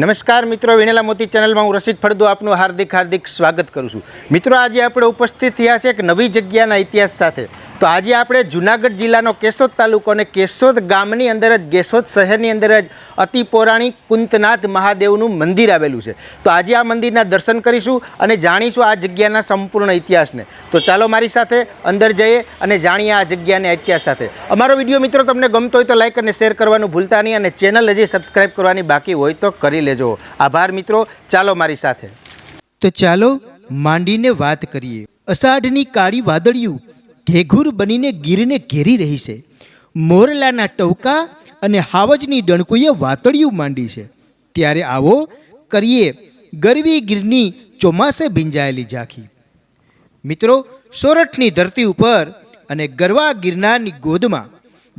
નમસ્કાર મિત્રો, વિનેલા મોતી ચેનલમાં હું રસિક ફળદુ આપનું હાર્દિક હાર્દિક સ્વાગત કરું છું. મિત્રો, આજે આપણે ઉપસ્થિત થયા છે એક નવી જગ્યાના ઇતિહાસ સાથે. તો આજે આપણે જુનાગઢ જિલ્લાનો કેશોદ તાલુકો અને કેશોદ ગામની અંદર જ, કેશોદ શહેરની અંદર જ અતિ પૌરાણિક કુંતનાથ મહાદેવનું મંદિર આવેલું છે. તો આજે આ મંદિરના દર્શન કરીશું અને જાણીશું આ જગ્યાના સંપૂર્ણ ઇતિહાસને. તો ચાલો મારી સાથે અંદર જઈએ અને જાણીએ આ જગ્યાના ઇતિહાસ સાથે. અમારો વીડિયો મિત્રો તમને ગમતો હોય તો લાઇક અને શેર કરવાનું ભૂલતા નહીં અને ચેનલ હજી સબસ્ક્રાઈબ કરવાની બાકી હોય તો કરી લેજો. આભાર મિત્રો. ચાલો મારી સાથે. તો ચાલો માંડીને વાત કરીએ. અષાઢની કાળી વાદળિયું ઘેઘુર બનીને ગીરને ઘેરી રહી છે. મોરલાના ટવકા અને હાવજની ડણકુએ વાતળિયું માંડી છે. ત્યારે આવો કરીએ ગરવી ગીરની ચોમાસે ભીંજાયેલી ઝાંખી. મિત્રો, સોરઠની ધરતી ઉપર અને ગરવા ગિરનારની ગોદમાં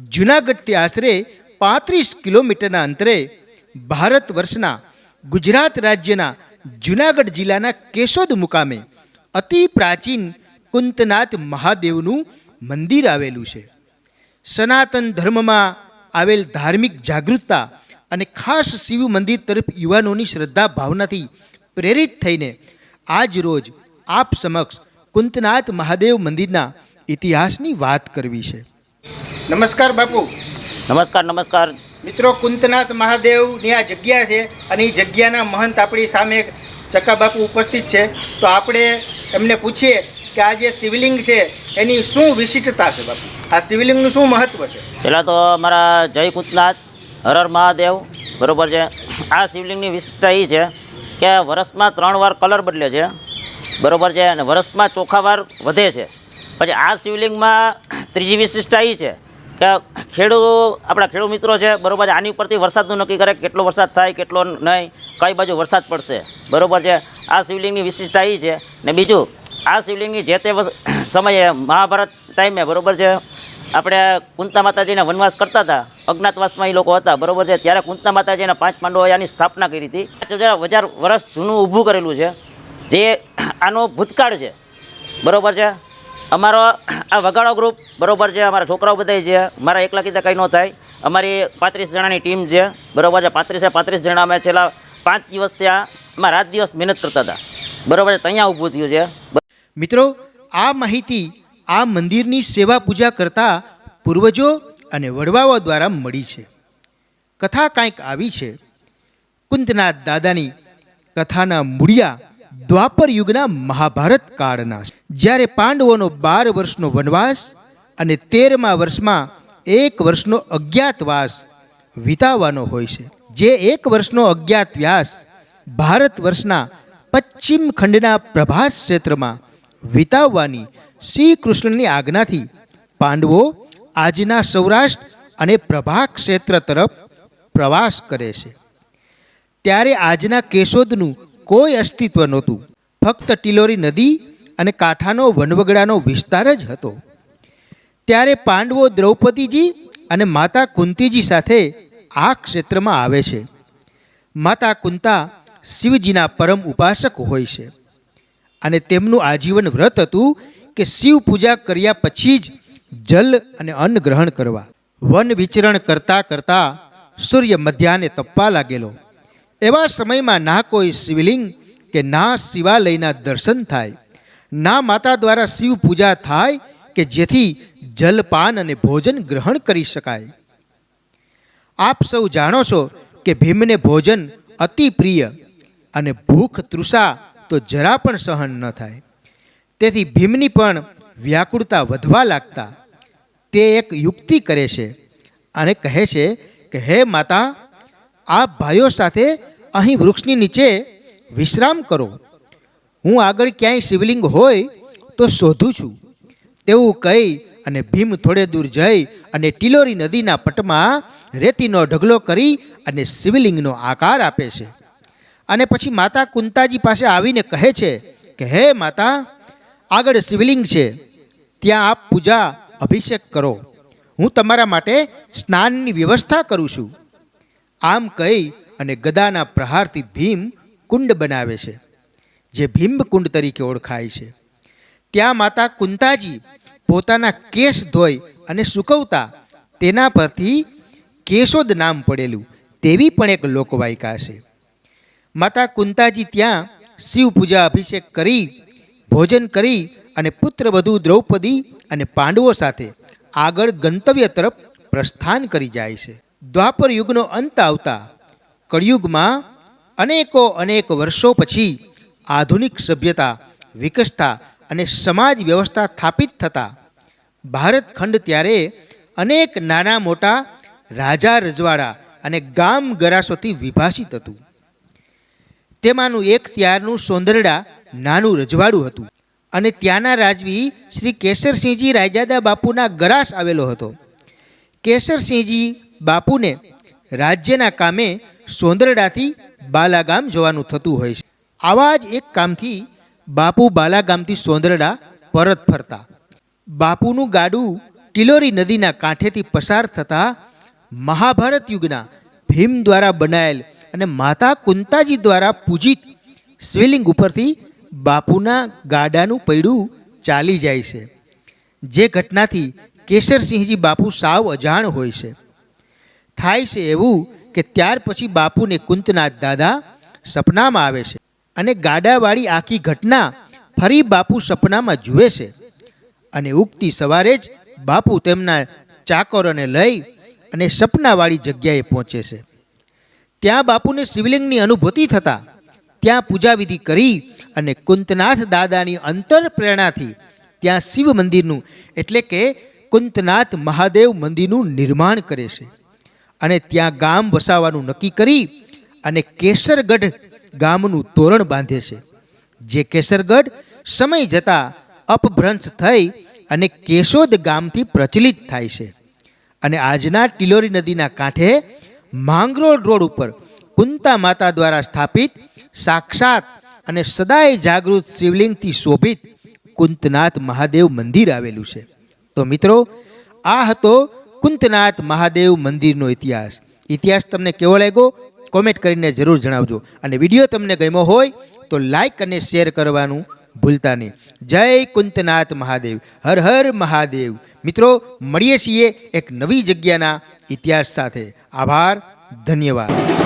જૂનાગઢથી આશરે પાંત્રીસ કિલોમીટરના અંતરે ભારત વર્ષના ગુજરાત રાજ્યના જૂનાગઢ જિલ્લાના કેશોદ મુકામે અતિ પ્રાચીન કુંતનાથ મહાદેવનું મંદિર આવેલું છે. સનાતન ધર્મમાં આવેલ ધાર્મિક જાગૃતતા અને ખાસ શિવ મંદિર તરફ યુવાનોની શ્રદ્ધા ભાવનાથી પ્રેરિત થઈને આજ રોજ આપ સમક્ષ કુંતનાથ મહાદેવ મંદિરના ઇતિહાસની વાત કરવી છે. નમસ્કાર બાપુ. નમસ્કાર નમસ્કાર. મિત્રો કુંતનાથ મહાદેવની આ જગ્યા છે અને એ જગ્યાના મહંત આપણી સામે ચકા બાપુ ઉપસ્થિત છે. તો આપણે એમને પૂછીએ કે આ જે શિવલિંગ છે, એની શું વિશિષ્ટતા છે બાપુ? આ શિવલિંગનું શું મહત્વ છે? પહેલાં તો મારા જય કુતનાથ હરર મહાદેવ, બરોબર છે. આ શિવલિંગની વિશિષ્ટતા એ છે કે વર્ષમાં ત્રણ વાર કલર બદલે છે, બરોબર છે, અને વર્ષમાં ચોખા વાર વધે છે. પછી આ શિવલિંગમાં ત્રીજી વિશિષ્ટતા એ છે કે ખેડૂત આપણા ખેડૂત મિત્રો છે, બરાબર છે, આની ઉપરથી વરસાદનું નક્કી કરે કેટલો વરસાદ થાય, કેટલો નહીં, કઈ બાજુ વરસાદ પડશે, બરોબર છે. આ શિવલિંગની વિશિષ્ટતા એ છે. ને બીજું આ શિવલિંગની જે તે સમયે મહાભારત ટાઈમે બરોબર છે, આપણે કુંતા માતાજીને વનવાસ કરતા હતા, અજ્ઞાતવાસમાં એ લોકો હતા, બરોબર છે, ત્યારે કુંતા માતાજીના પાંચ પાંડવો આની સ્થાપના કરી હતી. પાંચ હજાર હજાર વર્ષ જૂનું ઊભું કરેલું છે, જે આનો ભૂતકાળ છે, બરાબર છે. અમારો આ વગાડો ગ્રુપ બરોબર છે, અમારા છોકરાઓ બધા છે મારા એકલા કીધા કંઈ ન થાય. અમારી પાંત્રીસ જણાની ટીમ છે, બરોબર છે, પાંત્રીસે પાંત્રીસ જણા અમે છેલ્લા પાંચ દિવસ ત્યાં અમે રાત દિવસ મહેનત કરતા હતા. બરોબર છે, ત્યાં ઊભું થયું છે મિત્રો, આ માહિતી આ મંદિરની સેવા પૂજા કરતા પૂર્વજો અને વડવાઓ દ્વારા મળી છે. કથા કાંઈક આવી છે. કુંતનાથ દાદાની કથાના મૂળિયા દ્વાપર યુગના મહાભારત કાળના જ્યારે પાંડવોનો બાર વર્ષનો વનવાસ અને તેરમા વર્ષમાં એક વર્ષનો અજ્ઞાતવાસ વિતાવવાનો હોય છે. જે એક વર્ષનો અજ્ઞાતવ્યાસ ભારત વર્ષના પશ્ચિમ ખંડના પ્રભાસ ક્ષેત્રમાં વિતાવવાની શ્રી કૃષ્ણની આજ્ઞાથી પાંડવો આજના સૌરાષ્ટ્ર અને પ્રભા ક્ષેત્ર તરફ પ્રવાસ કરે છે. ત્યારે આજના કેશોદનું કોઈ અસ્તિત્વ નહોતું. ફક્ત ટિલોરી નદી અને કાંઠાનો વનવગડાનો વિસ્તાર જ હતો. ત્યારે પાંડવો દ્રૌપદીજી અને માતા કુંતીજી સાથે આ ક્ષેત્રમાં આવે છે. માતા કુંતા શિવજીના પરમ ઉપાસક હોય છે. અને તેમનું આજીવન વ્રત હતું કે શિવ પૂજા કર્યા પછી જ જલ અને અન્ન ગ્રહણ કરવા. વન વિચરણ કરતા કરતા સૂર્ય મધ્યાને તપવા લાગેલો. એવા સમયમાં ના કોઈ શિવલિંગ કે ના શિવાલયના દર્શન થાય. ના માતા દ્વારા શિવ પૂજા થાય કે જેથી જલપાન અને ભોજન ગ્રહણ કરી શકાય. આપ સૌ જાણો છો કે ભીમને ભોજન અતિ પ્રિય અને ભૂખ તૃષા તો જરા પણ સહન ન થાય. તેથી ભીમની પણ વ્યાકુળતા વધવા લાગતા તે એક યુક્તિ કરે છે અને કહે છે કે, હે માતા, આ ભાઈઓ સાથે અહીં વૃક્ષની નીચે વિશ્રામ કરો. હું આગળ ક્યાંય શિવલિંગ હોય તો શોધું છું. તેવું કહી અને ભીમ થોડે દૂર જઈ અને ટિલોરી નદીના પટમાં રેતીનો ઢગલો કરી અને શિવલિંગનો આકાર આપે છે. અને પછી માતા કુંતાજી પાસે આવીને કહે છે કે, હે માતા, આગળ શિવલિંગ છે. ત્યાં આપ પૂજા, અભિષેક કરો. હું તમારા માટે સ્નાનની વ્યવસ્થા કરું છું. આમ કહી અને ગદાના પ્રહારથી ભીમ કુંડ બનાવે છે, જે ભીમકુંડ તરીકે ઓળખાય છે. ત્યાં માતા કુંતાજી પોતાના કેસ ધોઈ અને સૂકવતા તેના પરથી કેશોદ નામ પડેલું તેવી પણ એક લોકવાયકા છે. માતા કુંતાજી ત્યાં શિવ પૂજા અભિષેક કરી, ભોજન કરી અને પુત્રવધુ દ્રૌપદી અને પાંડવો સાથે આગળ ગંતવ્ય તરફ પ્રસ્થાન કરી જાય છે. દ્વાપર યુગનો અંત આવતા કળિયુગમાં અનેકો અનેક વર્ષો પછી આધુનિક સભ્યતા, વિકસતા અને સમાજ વ્યવસ્થા સ્થાપિત થતા ભારત ખંડ ત્યારે અનેક નાના મોટા રાજા રજવાડા અને ગામ ગરાસોથી વિભાષિત હતું. તેમાંનું એક ત્યારનું સોંદરડા નાનું રજવાડું હતું. અને ત્યાંના રાજવી શ્રી કેસરસિંહજી રાયજાદા બાપુના ગરાસ આવેલો હતો. કેસરસિંહજી બાપુને રાજ્યના કામે સોંદરડાથી બાલાગામ જવાનું થતું હોય છે. આવા જ એક કામથી બાપુ બાલાગામથી સોંદરડા પરત ફરતા. બાપુનું ગાડું ટિલોરી નદીના કાંઠેથી પસાર થતાં મહાભારત યુગના ભીમ દ્વારા બનાયેલ અને માતા કુંતાજી દ્વારા પૂજિત શિવલિંગ ઉપરથી બાપુના ગાડાનું પૈડું ચાલી જાય છે. જે ઘટનાથી કેસરસિંહજી બાપુ સાવ અજાણ હોય છે. થાય છે એવું કે ત્યાર પછી બાપુને કુંતનાથ દાદા સપનામાં આવે છે અને ગાડાવાળી આખી ઘટના ફરી બાપુ સપનામાં જુએ છે. અને ઉગતી સવારે જ બાપુ તેમના ચાકરોને લઈ અને સપનાવાળી જગ્યાએ પહોંચે છે. ત્યાં બાપુને શિવલિંગની અનુભૂતિ થતાં ત્યાં પૂજાવિધિ કરી અને કુંતનાથ દાદાની અંતર પ્રેરણાથી ત્યાં શિવ મંદિરનું, એટલે કે કુંતનાથ મહાદેવ મંદિરનું નિર્માણ કરે છે. અને ત્યાં ગામ વસાવવાનું નક્કી કરી અને કેસરગઢ ગામનું તોરણ બાંધે છે. જે કેસરગઢ સમય જતાં અપભ્રંશ થઈ અને કેશોદ ગામથી પ્રચલિત થાય છે. અને આજના ટિલોરી નદીના કાંઠે માંગરોળ રોડ ઉપર કુંતા માતા દ્વારા સ્થાપિત, સાક્ષાત અને સદાય જાગૃત શિવલિંગથી શોભિત કુંતનાથ મહાદેવ મંદિર આવેલું છે. તો મિત્રો, આ હતો કુંતનાથ મહાદેવ મંદિરનો ઇતિહાસ. ઇતિહાસ તમને કેવો લાગ્યો? કોમેન્ટ કરીને જરૂર જણાવજો. અને વીડિયો તમને ગમ્યો હોય તો લાઈક અને શેર કરવાનું ભૂલતા નહીં. જય કુંતનાથ મહાદેવ. હર હર મહાદેવ. મિત્રો, મળીએ છીએ એક નવી જગ્યાના ઇતિહાસ સાથે. આભાર ધન્યવાદ.